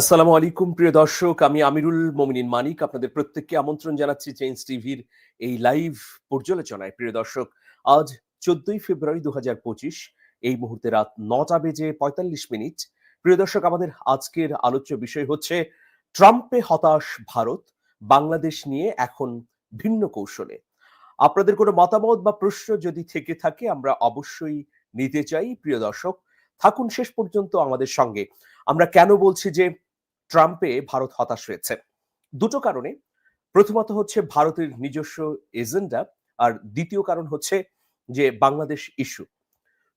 আসসালামু আলাইকুম, প্রিয় দর্শক। আমি আমিরুল মমিনিন মানিক। আপনাদের প্রত্যেককে আমন্ত্রণ জানাচ্ছি চেঞ্জ টিভির এই লাইভ পর্যালোচনায়। প্রিয় দর্শক, আজ চোদ্দই ফেব্রুয়ারি দু পঁচিশ, এই মুহূর্তে রাত নটা বেজে পঁয়তাল্লিশ মিনিট। প্রিয় দর্শক, আমাদের আজকের আলোচ্য বিষয় হচ্ছে, ট্রাম্পে হতাশ ভারত, বাংলাদেশ নিয়ে এখন ভিন্ন কৌশলে। আপনাদের কোনো মতামত বা প্রশ্ন যদি থেকে থাকে, আমরা অবশ্যই নিতে চাই। প্রিয় দর্শক, থাকুন শেষ পর্যন্ত আমাদের সঙ্গে। আমরা কেন বলছি যে ট্রাম্পে ভারত হতাশ হয়েছে। দুটো কারণে। প্রথমত হচ্ছে ভারতের নিজস্ব এজেন্ডা আর দ্বিতীয় কারণ হচ্ছে যে বাংলাদেশ ইস্যু।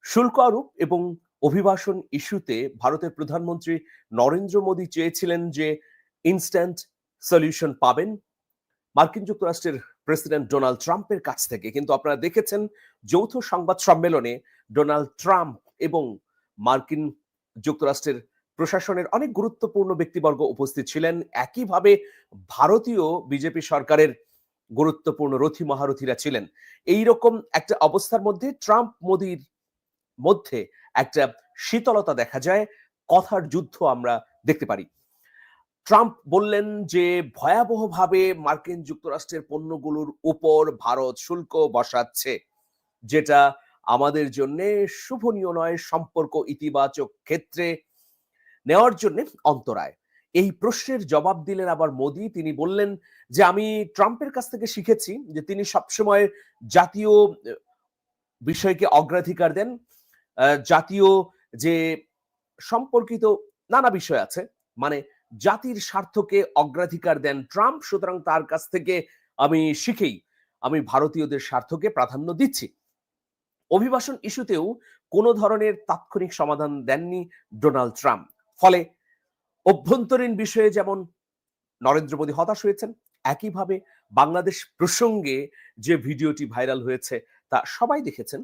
শুল্ক আরোপ এবং অভিবাসন ইস্যুতে ভারতের প্রধানমন্ত্রী নরেন্দ্র মোদী চেয়েছিলেন যে ইনস্ট্যান্ট সলিউশন পাবেন মার্কিন যুক্তরাষ্ট্রের প্রেসিডেন্ট ডোনাল্ড ট্রাম্পের কাছ থেকে। কিন্তু আপনারা দেখেছেন যৌথ সংবাদ সম্মেলনে ডোনাল্ড ট্রাম্প এবং মার্কিন যুক্তরাষ্ট্রের প্রশাসনের অনেক গুরুত্বপূর্ণ ব্যক্তিবর্গ উপস্থিত ছিলেন। একইভাবে ভারতীয় বিজেপি সরকারের গুরুত্বপূর্ণ রথী মহারথীরা ছিলেন। এই রকম একটা অবস্থার মধ্যে ট্রাম্প মোদির মধ্যে একটা শীতলতা দেখা যায়। কথার যুদ্ধ আমরা দেখতে পারি। ট্রাম্প বললেন যে, ভয়াবহভাবে মার্কিন যুক্তরাষ্ট্রের পণ্যগুলোর উপর ভারত শুল্ক বসাচ্ছে, যেটা আমাদের জন্য শুভনীয় নয়। সম্পর্ক ইতিবাচক ক্ষেত্রে নেওয়ার জন্য অন্তরায়। এই প্রশ্নের জবাব দিলেন আবার মোদি। তিনি বললেন যে, আমি ট্রাম্পের কাছ থেকে শিখেছি যে, তিনি সবসময় জাতীয় বিষয়কে অগ্রাধিকার দেন জাতীয় যে সম্পর্কিত নানা বিষয় আছে মানে জাতির স্বার্থকে অগ্রাধিকার দেন ট্রাম্প, সুতরাং তার কাছ থেকে আমি শিখেই, আমি ভারতীয়দের স্বার্থকে প্রাধান্য দিচ্ছি। অভিবাসন ইস্যুতেও কোনো ধরনের তাৎক্ষণিক সমাধান দেননি ডোনাল্ড ট্রাম্প। ফলে অভ্যন্তরীণ বিষয়ে যেমন নরেন্দ্র মোদী হতাশ হয়েছেন, একইভাবে বাংলাদেশ প্রসঙ্গে যে ভিডিওটি ভাইরাল হয়েছে তা সবাই দেখেছেন।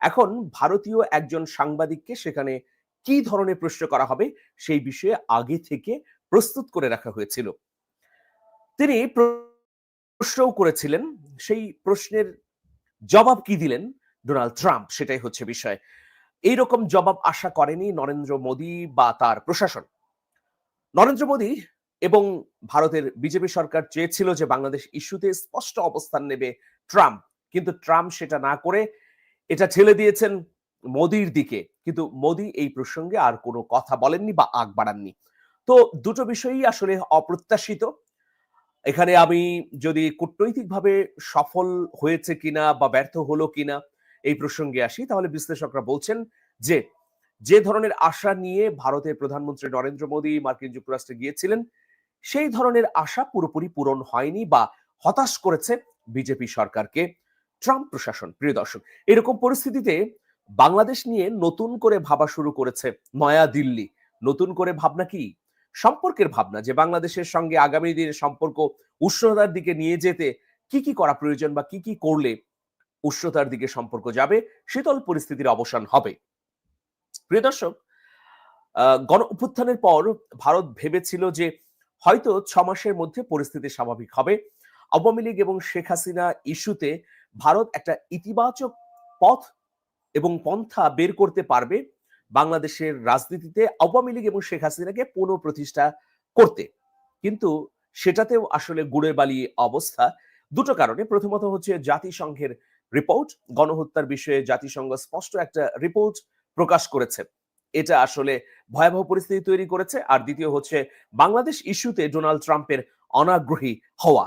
এখন ভারতীয় একজন সাংবাদিককে সেখানে কি ধরনের প্রশ্ন করা হবে সেই বিষয়ে আগে থেকে প্রস্তুত করে রাখা হয়েছিল। তিনি প্রশ্নও করেছিলেন, সেই প্রশ্নের জবাব কি দিলেন ডোনাল্ড ট্রাম্প সেটাই হচ্ছে বিষয়। এই রকম জবাব আশা করেনি নরেন্দ্র মোদী বা তার প্রশাসন। নরেন্দ্র মোদী এবং ভারতের বিজেপি সরকার চেয়েছিল যে বাংলাদেশ ইস্যুতে স্পষ্ট অবস্থান নেবে ট্রাম্প। কিন্তু ট্রাম্প সেটা না করে এটা ঠেলে দিয়েছেন মোদির দিকে। কিন্তু মোদি এই প্রসঙ্গে আর কোনো কথা বলেননি বা আগ বাড়াননি। তো দুটো বিষয়ই আসলে অপ্রত্যাশিত। এখানে আমি যদি কূটনৈতিকভাবে সফল হয়েছে কিনা বা ব্যর্থ হলো কিনা এই প্রসঙ্গে আসি। তাহলে বিশ্লেষকরা বলছেন যে যে ধরনের আশা নিয়ে ভারতের প্রধানমন্ত্রী নরেন্দ্র মোদী মার্কিন যুক্তরাষ্ট্রে গিয়েছিলেন, সেই ধরনের আশা পুরোপুরি পূরণ হয়নি বা হতাশ করেছে বিজেপি সরকারকে। ট্রাম্প প্রশাসন, প্রিয় দর্শক, এরকম পরিস্থিতিতে বাংলাদেশ নিয়ে নতুন করে ভাবা শুরু করেছে নয়া দিল্লি। নতুন করে ভাবনা কি? সম্পর্কের ভাবনা যে বাংলাদেশের সঙ্গে আগামী দিনের সম্পর্ক উষ্ণতার দিকে নিয়ে যেতে কি কি করা প্রয়োজন বা কি কি করলে উষ্ণতার দিকে সম্পর্ক যাবে, শীতল পরিস্থিতির অবসান হবে। প্রিয় দর্শক গণ অভ্যুত্থানের পর ভারত ভেবেছিল যে হয়তো ছ মাসের মধ্যে পরিস্থিতি স্বাভাবিক হবে। আওয়ামী লীগ এবং শেখ হাসিনা ইস্যুতে ভারত একটা ইতিবাচক পথ এবং পন্থা বের করতে পারবে বাংলাদেশের রাজনীতিতে আওয়ামী লীগ এবং শেখ হাসিনাকে পুনঃপ্রতিষ্ঠা করতে। কিন্তু সেটাতেও আসলে গুড়ে বালি অবস্থা। দুটো কারণে। প্রথমত হচ্ছে জাতিসংঘের রিপোর্ট গণহত্যার বিষয়ে জাতিসংঘ স্পষ্ট একটা রিপোর্ট প্রকাশ করেছে। এটা আসলে ভয়াবহ পরিস্থিতি তৈরি করেছে, আর দ্বিতীয় হচ্ছে বাংলাদেশ ইস্যুতে ডোনাল্ড ট্রাম্পের অনাগ্রহী হওয়া।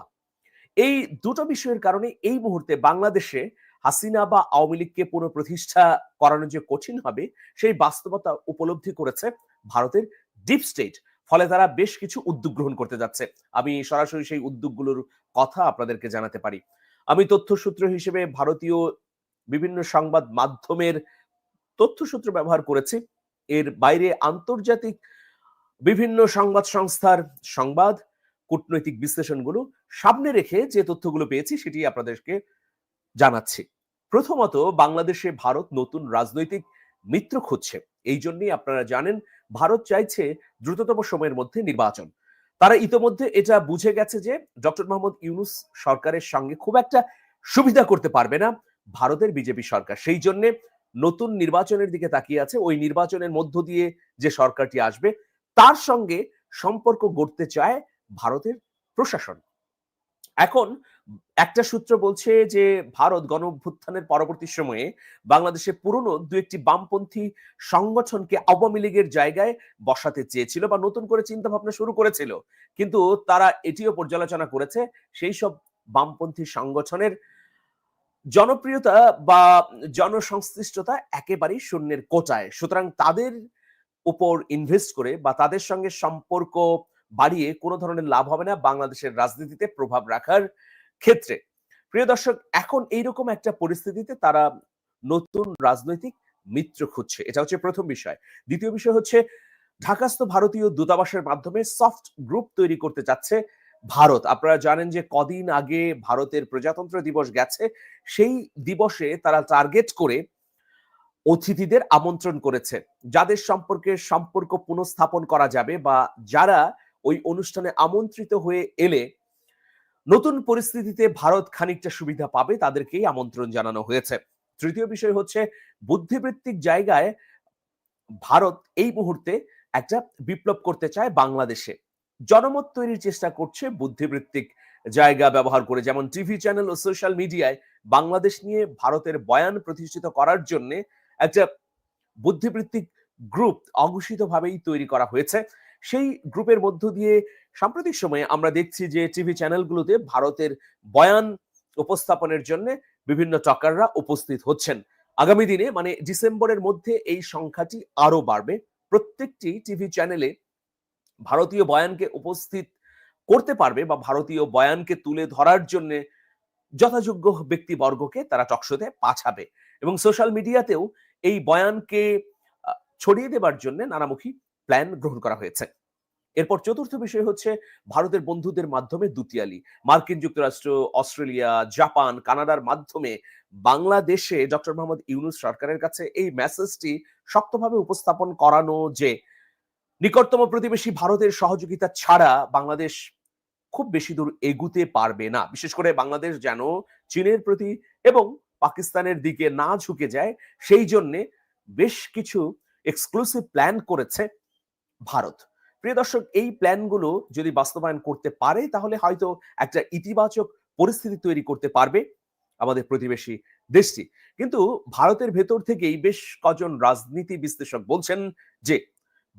এই দুটো বিষয়ের কারণে এই মুহূর্তে বাংলাদেশে হাসিনা বা আওয়ামী লীগকে পুনঃপ্রতিষ্ঠা করানো যে কঠিন হবে, সেই বাস্তবতা উপলব্ধি করেছে ভারতের ডিপ স্টেট ফলে তারা বেশ কিছু উদ্যোগ গ্রহণ করতে যাচ্ছে। আমি সরাসরি সেই উদ্যোগগুলোর কথা আপনাদেরকে জানাতে পারি। আমি তথ্যসূত্র হিসেবে ভারতীয় বিভিন্ন সংবাদ মাধ্যমের তথ্যসূত্র ব্যবহার করেছি। এর বাইরে আন্তর্জাতিক বিভিন্ন সংবাদ সংস্থার সংবাদ, কূটনৈতিক বিশ্লেষণগুলো সামনে রেখে যে তথ্যগুলো পেয়েছি সেটি আপনাদেরকে জানাচ্ছি। প্রথমত, বাংলাদেশে ভারত নতুন রাজনৈতিক মিত্র খুঁজছে। এই জন্যই আপনারা জানেন, ভারত চাইছে দ্রুততম সময়ের মধ্যে নির্বাচন। তারা ইতোমধ্যে এটা বুঝে গেছে যে ডক্টর মোহাম্মদ ইউনুস সরকারের সঙ্গে খুব একটা সুবিধা করতে পারবে না ভারতের বিজেপি সরকার। সেই জন্য নতুন নির্বাচনের দিকে তাকিয়ে আছে। ওই নির্বাচনের মধ্য দিয়ে যে সরকারটি আসবে, তার সঙ্গে সম্পর্ক গড়তে চায় ভারতের প্রশাসন। এখন একটা সূত্র বলছে যে, ভারত গণ অভ্যুত্থানের পরবর্তী সময়ে বাংলাদেশে পুরনো দু একটি বামপন্থী সংগঠনকে আওয়ামী লীগের জায়গায় বসাতে চেয়েছিল বা নতুন করে চিন্তা ভাবনা শুরু করেছিল। কিন্তু তারা এটিও পর্যালোচনা করেছে, সেই সব বামপন্থী সংগঠনের জনপ্রিয়তা বা জনসংশ্লিষ্টতা একেবারেই শূন্যের কোটায়। সুতরাং তাদের উপর ইনভেস্ট করে বা তাদের সঙ্গে সম্পর্ক বাড়িয়ে কোনো ধরনের লাভ হবে না বাংলাদেশের রাজনীতিতে প্রভাব রাখার ক্ষেত্রে। প্রিয় দর্শক, এখন এইরকম একটা পরিস্থিতিতে তারা নতুন রাজনৈতিক মিত্র খুঁজছে। এটা হচ্ছে প্রথম বিষয়। দ্বিতীয় বিষয় হচ্ছে, ঢাকাস্থ ভারতীয় দূতাবাসের মাধ্যমে সফট গ্রুপ তৈরি করতে চাচ্ছে ভারত। আপনারা জানেন যে কদিন আগে ভারতের প্রজাতন্ত্র দিবস গেছে। সেই দিবসে তারা টার্গেট করে অতিথিদের আমন্ত্রণ করেছে। যাদের সম্পর্কে সম্পর্ক পুনঃস্থাপন করা যাবে বা যারা ওই অনুষ্ঠানে আমন্ত্রিত হয়ে এলে নতুন পরিস্থিতিতে ভারত খানিকটা সুবিধা পাবে তাদেরকেই আমন্ত্রণ জানানো হয়েছে। তৃতীয় বিষয় হচ্ছে, বুদ্ধিবৃত্তিক জায়গায় ভারত এই মুহূর্তে একটা বিপ্লব করতে চায় বাংলাদেশে। জনমত তৈরির চেষ্টা করছে বুদ্ধিবৃত্তিক জায়গা ব্যবহার করে, যেমন টিভি চ্যানেল ও সোশ্যাল মিডিয়ায় বাংলাদেশ নিয়ে ভারতের বয়ান প্রতিষ্ঠিত করার জন্য একটা বুদ্ধিবৃত্তিক গ্রুপ অঘোষিতভাবেই তৈরি করা হয়েছে। সেই গ্রুপের মধ্য দিয়ে সাম্প্রতিক সময়ে আমরা দেখছি যে টিভি চ্যানেলগুলোতে ভারতের বয়ান উপস্থাপনের জন্য বিভিন্ন টকাররা উপস্থিত হচ্ছেন। আগামী দিনে মানে ডিসেম্বরের মধ্যে এই সংখ্যাটি আরও বাড়বে। প্রত্যেকটি টিভি চ্যানেলে ভারতীয় বয়ানকে উপস্থিত করতে পারবে বা ভারতীয় বয়ানকে তুলে ধরার জন্য যথাযোগ্য ব্যক্তিবর্গকে তারা টকশোতে পাঠাবে এবং সোশ্যাল মিডিয়াতেও এই বয়ানকে ছড়িয়ে দেবার জন্য নানামুখী প্ল্যান গ্রহণ করা হয়েছে। এরপর চতুর্থ বিষয় হচ্ছে ভারতের বন্ধুদের মাধ্যমে দুতিয়ালি। মার্কিন যুক্তরাষ্ট্র, অস্ট্রেলিয়া, জাপান, কানাডার মাধ্যমে বাংলাদেশে ডক্টর মোহাম্মদ ইউনুস সরকারের কাছে এই মেসেজটি শক্তভাবে উপস্থাপন করানো যে, নিকটতম প্রতিবেশী ভারতের সহযোগিতা ছাড়া বাংলাদেশ খুব বেশি দূর এগুতে পারবে না। বিশেষ করে বাংলাদেশ যেন চীনের প্রতি এবং পাকিস্তানের দিকে না ঝুঁকে যায়, সেই জন্যে বেশ কিছু এক্সক্লুসিভ প্ল্যান করেছে ভারত। প্রিয় দর্শক, এই প্ল্যানগুলো যদি বাস্তবায়ন করতে পারে, তাহলে হয়তো একটা ইতিবাচক পরিস্থিতি তৈরি করতে পারবে আমাদের প্রতিবেশী দেশটি। কিন্তু ভারতের ভেতর থেকেই বেশ কজন রাজনীতি বিশ্লেষক বলছেন যে,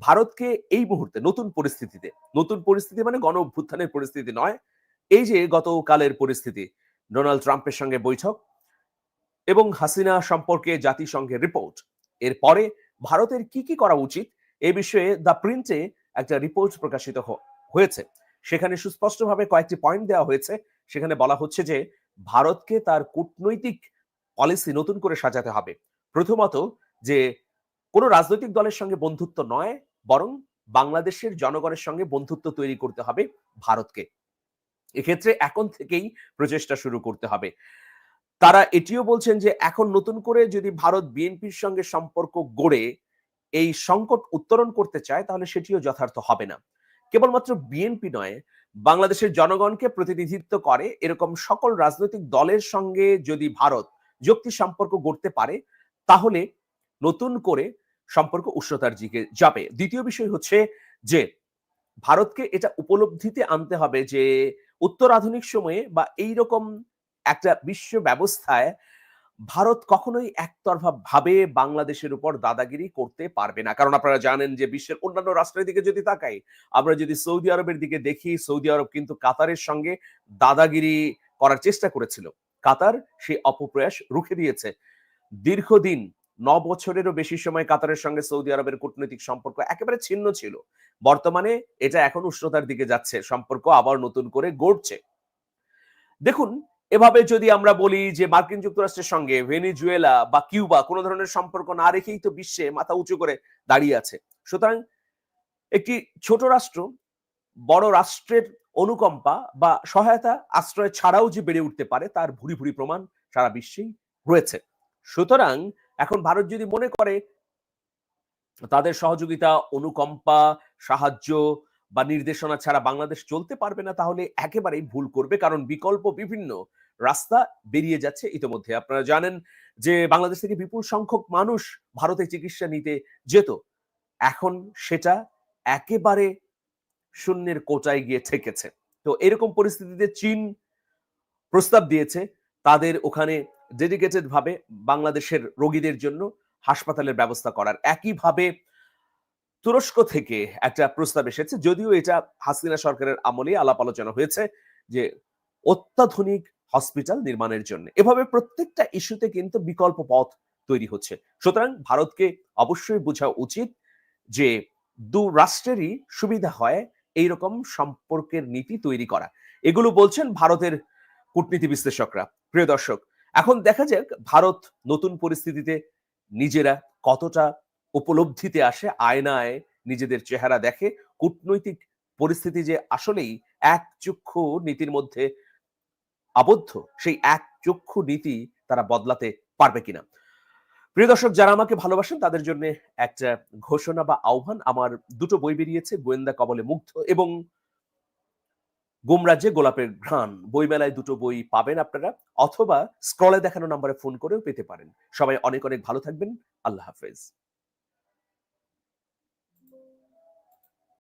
ভারতকে এই মুহূর্তে নতুন পরিস্থিতিতে, নতুন পরিস্থিতি মানে গণ অভ্যুত্থানের পরিস্থিতি নয়, এই যে গতকালের পরিস্থিতি, ডোনাল্ড ট্রাম্পের সঙ্গে বৈঠক এবং হাসিনা সম্পর্কে জাতিসংঘের রিপোর্ট। এরপরে ভারতের কি কি করা উচিত, এ বিষয়ে দ্য প্রিন্টে একটা রিপোর্ট প্রকাশিত হয়েছে। সেখানে সুস্পষ্টভাবে কয়েকটি পয়েন্ট দেওয়া হয়েছে। সেখানে বলা হচ্ছে যে, ভারতকে তার কূটনৈতিক পলিসি নতুন করে সাজাতে হবে। প্রথমত যে, কোন রাজনৈতিক দলের সঙ্গে বন্ধুত্ব নয়, বরং বাংলাদেশের জনগণের সঙ্গে বন্ধুত্ব তৈরি করতে হবে ভারতকে। এক্ষেত্রে এখন থেকেই প্রচেষ্টা শুরু করতে হবে। তারা এটিও বলছেন যে, এখন নতুন করে যদি ভারত বিএনপির সঙ্গে সম্পর্ক গড়ে এই সংকট উত্তরণ করতে চায়, তাহলে সেটিও যথার্থ হবে না। কেবলমাত্র বিএনপি নয়, বাংলাদেশের জনগণকে প্রতিনিধিত্ব করে এরকম সকল রাজনৈতিক দলের সঙ্গে যদি ভারত যুক্তি সম্পর্ক গড়তে পারে, তাহলে নতুন করে সম্পর্ক উষ্ণতার দিকে যাবে। দ্বিতীয় বিষয় হচ্ছে যে, ভারতকে এটা উপলব্ধিতে আনতে হবে যে উত্তর আধুনিক সময়ে বা এই রকম একটা বিশ্ব ব্যবস্থায় ভারত কখনোই একতরফা ভাবে বাংলাদেশের উপর দাদাগিরি করতে পারবে না। কারণ আপনারা জানেন যে বিশ্বের অন্যান্য রাষ্ট্রের দিকে যদি তাকাই, আমরা যদি সৌদি আরবের দিকে দেখি, সৌদি আরব কিন্তু কাতারের সঙ্গে দাদাগিরি করার চেষ্টা করেছিল। কাতার সেই অপপ্রয়াস রুখে দিয়েছে। দীর্ঘদিন ন বছরেরও বেশি সময় কাতারের সঙ্গে সৌদি আরবের কূটনৈতিক সম্পর্ক একেবারে ছিন্ন ছিল। বর্তমানে এটা এখন উষ্ণতার দিকে যাচ্ছে। সম্পর্ক আবার নতুন করে গড়ছে। দেখুন এভাবে যদি আমরা বলি যে মার্কিন যুক্তরাষ্ট্রের সঙ্গে ভেনিজুয়েলা বা কিউবা কোনো ধরনের সম্পর্ক না রেখেই তো বিশ্বে মাথা উঁচু করে দাঁড়িয়ে আছে। সুতরাং একটি ছোট রাষ্ট্র, বড় রাষ্ট্রের অনুকম্পা বা সহায়তা আশ্রয় ছাড়াও যে বেড়ে উঠতে পারে তার ভুরি ভুরি প্রমাণ সারা বিশ্বেই রয়েছে। সুতরাং এখন ভারত যদি মনে করে, তাদের সহযোগিতা, অনুকম্পা, সাহায্য বা নির্দেশনা ছাড়া বাংলাদেশ চলতে পারবে না, তাহলে একেবারেই ভুল করবে, কারণ বিকল্প বিভিন্ন রাস্তা বেরিয়ে যাচ্ছে ইতিমধ্যে। আপনারা জানেন যে বাংলাদেশ থেকে বিপুল সংখ্যক মানুষ ভারতে চিকিৎসা নিতে যেত। এখন সেটা একেবারে শূন্যের কোটায় গিয়ে ঠেকেছে। তো এরকম পরিস্থিতিতে চীন প্রস্তাব দিয়েছে, তাদের ওখানে ডেডিকেটেড ভাবে বাংলাদেশের রোগীদের জন্য হাসপাতালের ব্যবস্থা করার। একইভাবে তুরস্ক থেকে একটা প্রস্তাব এসেছে, যদিও এটা হাসিনা সরকারের আমলে আলাপ আলোচনা হয়েছে যে অত্যাধুনিক হসপিটাল নির্মাণের জন্য। এভাবে প্রত্যেকটা ইস্যুতে কিন্তু বিকল্প পথ তৈরি হচ্ছে। সুতরাং ভারতকে অবশ্যই বোঝা উচিত যে দু রাষ্ট্রেরই সুবিধা হয় এইরকম সম্পর্কের নীতি তৈরি করা। এগুলো বলছেন ভারতের কূটনীতি বিশ্লেষকরা। প্রিয় দর্শক, এখন দেখা যাক ভারত নতুন পরিস্থিতিতে নিজেরা কতটা উপলব্ধিতে আসে, আয়নায় নিজেদের চেহারা দেখে, কূটনৈতিক পরিস্থিতি যে আসলেই এক চক্ষু নীতির মধ্যে আবদ্ধ, সেই এক চক্ষু নীতি তারা বদলাতে পারবে কিনা। প্রিয় দর্শক, যারা আমাকে ভালোবাসেন, তাদের জন্য একটা ঘোষণা বা আহ্বান, আমার দুটো বই বেরিয়েছে, গোয়েন্দা কবলে মুগ্ধ এবং গুমরাজ্যে গোলাপের ঘ্রাণ। বইমেলায় দুটো বই পাবেন আপনারা, অথবা স্ক্রলে দেখানো নাম্বারে ফোন করেও পেতে পারেন। সবাই অনেক অনেক ভালো থাকবেন। আল্লাহ হাফেজ।